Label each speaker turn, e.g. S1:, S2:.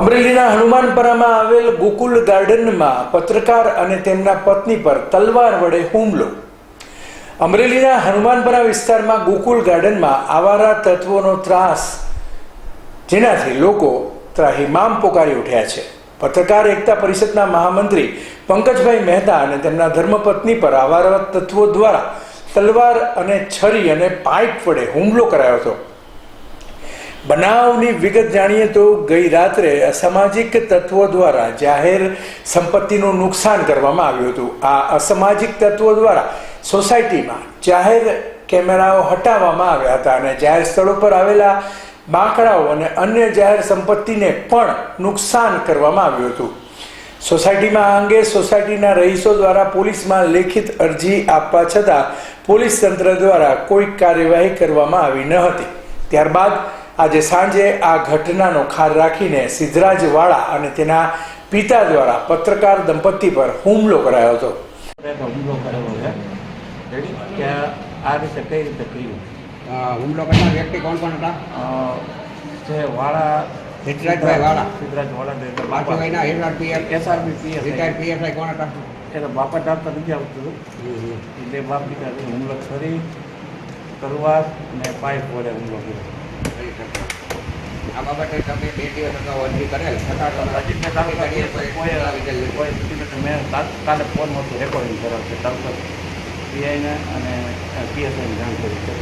S1: અમરેલીના હનુમાનપરામાં આવેલ ગોકુલ ગાર્ડનમાં પત્રકાર અને તેમના પત્ની પર તલવાર વડે હુમલો. અમરેલીના હનુમાનપરા વિસ્તારમાં ગોકુલ ગાર્ડનમાં આવારા તત્વોનો ત્રાસ, જેનાથી લોકો ત્રાહિમામ પોકારી ઉઠ્યા છે. પત્રકાર એકતા પરિષદના મહામંત્રી પંકજભાઈ મહેતા અને તેમના ધર્મપત્ની પર આવારા તત્વો દ્વારા તલવાર અને છરી અને પાઇપ વડે હુમલો કરાયો હતો. બનાવની વિગત જાણીએ તો ગઈ રાત્રે અસામાજિક તત્વો દ્વારા જાહેર સંપત્તિનું નુકસાન કરવામાં આવ્યું હતું. આ અસામાજિક તત્વો દ્વારા સોસાયટીમાં જાહેર કેમેરાઓ હટાવવામાં આવ્યા હતા અને જાહેર સ્થળો પર આવેલા બાંકડાઓ અને અન્ય જાહેર સંપત્તિને પણ નુકસાન કરવામાં આવ્યું હતું. સોસાયટીમાં આ અંગે સોસાયટીના રહીશો દ્વારા પોલીસમાં લેખિત અરજી આપવા છતાં પોલીસ તંત્ર દ્વારા કોઈ કાર્યવાહી કરવામાં આવી ન હતી. ત્યારબાદ આજે સાંજે આ ઘટનાનો ખાર રાખીને સિદ્ધરાજવાળા અને તેના પિતા દ્વારા પત્રકાર દંપતી પર હુમલો કરાયો હતો.
S2: હુમલો કરેલો છે. કે આ રીતે કઈ રીતે કર્યું?
S3: હુમલો કરનાર વ્યક્તિ કોણ કોણ હતા?
S2: જે વાળા
S3: સિદ્ધરાજભાઈ વાળા.
S2: સિદ્ધરાજ વાળા
S3: એના PF
S2: SRB PS
S3: retired PSI કોણ હતા?
S2: એટલે બાપા ચાલતા નથી આવતું એટલે બાપ દીકરા હુમલો કરી તલવાર ને પાઇપ વડે હુમલો કર્યો.
S3: આ બાબતે તમે બે દિવસ અગાઉ અરજી કરેલ. છતાં તમે
S2: હજી મેં તાત્કાલિક ફોન હતું રેકોર્ડિંગ કરેલ છે તરત પીઆઈને અને પીએસઆઈને જાણ કરી છે.